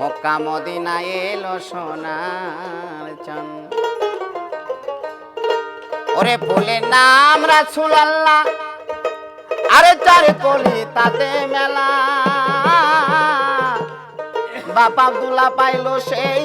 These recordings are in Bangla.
মক্কা মদিনা এলো সোনার চন। ওরে বলে নাম রাসুল আল্লাহ আরে চার কলি তাতে মেলা। বাপ আব্দুল্লাহ পাইলো সেই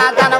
দাদার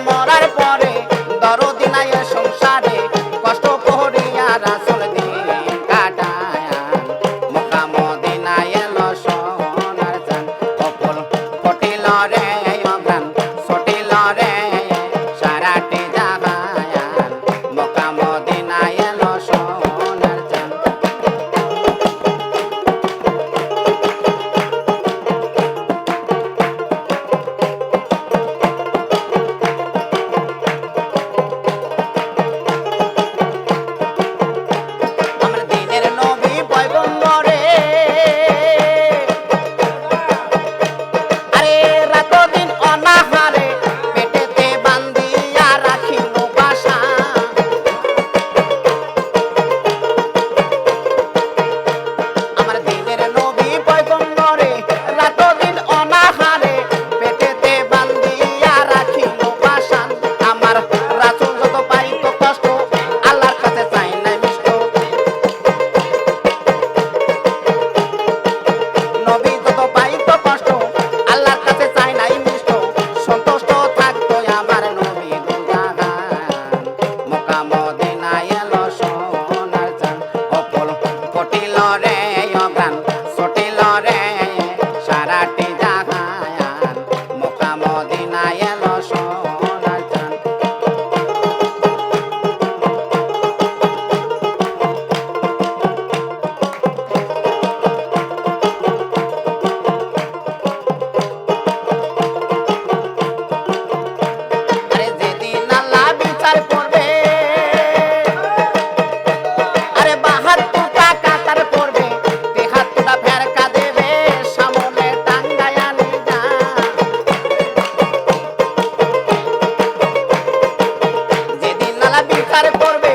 বিচার করবে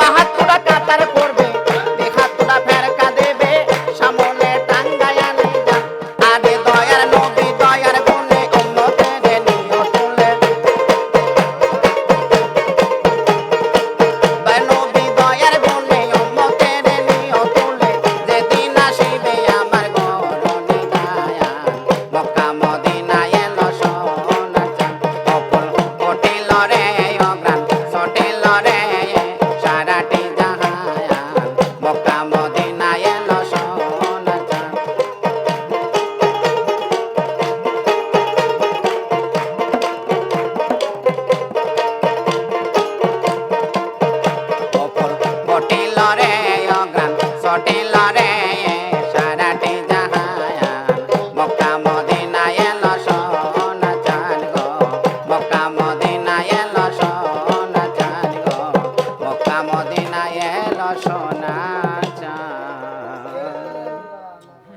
বাহাত্তরটা কাতার করবে